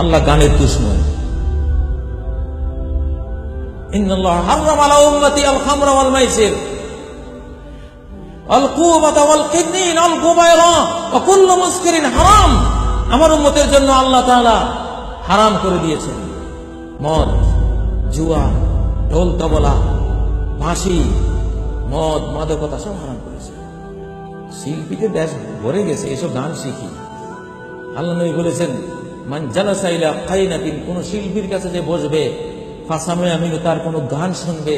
আল্লাহ গানের দুশ্মন। জুয়া, ঢোল তবলা মদ, মাদকতা সব করেছে। শিল্পীদের দেশ ভরে গেছে, এসব গান শিখি। আল্লাহ নবী বলেছেন মান জালাসাইলা কাইনাতিন, কোন শিল্পীর কাছে যে বসবে ফাসামে আমিনু, তার কোনো গান শুনবে,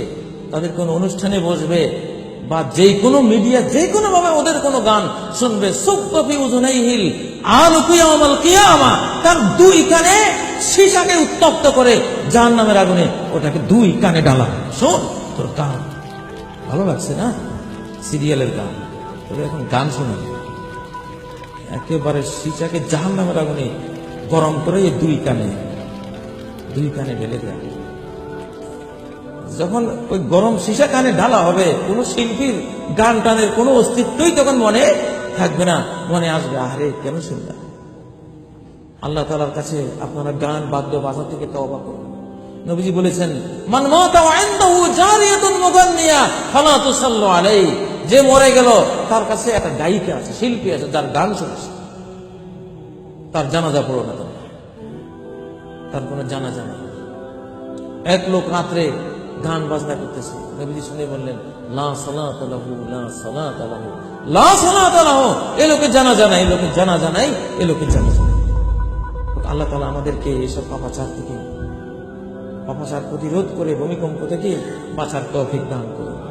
তাদের কোনো অনুষ্ঠানে বসবে, বা যে কোনো মিডিয়া যে কোনো ভাবে ওদের কোনো গান শুনবে সুকফি উজুনাই হিল আল কিয়ামাল কিয়ামা, তার দুই কানে সীসাকে উত্তপ্ত করে জাহান নামের আগুনে ওটাকে দুই কানে ডালা। শোন, তোর গান। ভালো লাগছে না? সিরিয়ালের গান। তোর এখন গান শোনা একেবারে সিচাকে জাহান নামের আগুনে গরম করে এই দুই কানে দুই কানে ঢেলে দেয়। যখন ওই গরম সীসা কানে ঢালা হবে, কোন শিল্পীর গান টানের কোনো অস্তিত্বই তখন মনে থাকবে না। মনে আসবে, আরে কেন শুনলাম? আল্লাহ তালার কাছে আপনারা গান, বাদ্য বাজা থেকে তওবা করুন। নবীজি বলেছেন যে মরে গেল, তার কাছে একটা গায়িকা আছে, শিল্পী আছে, যার গান শুনেছে। জানাজা পড়ো না তোমরা। তার কোনো জানাজা নেই এক লোক রাত্রে গান বাজনা করতেছে। নবীজি শুনে বললেন, লা সালাত লাহু, লা সালাত লাহু। লা সালাত লাহু, এ লোকে জানা জানা এই লোকে জানা জানাই এ লোকে জানা জানাই আল্লাহ তাআলা আমাদেরকে এসব পাপাচার থেকে, পাপাচার প্রতিরোধ করে ভূমিকম্প থেকে বাঁচার তৌফিক দান করুন।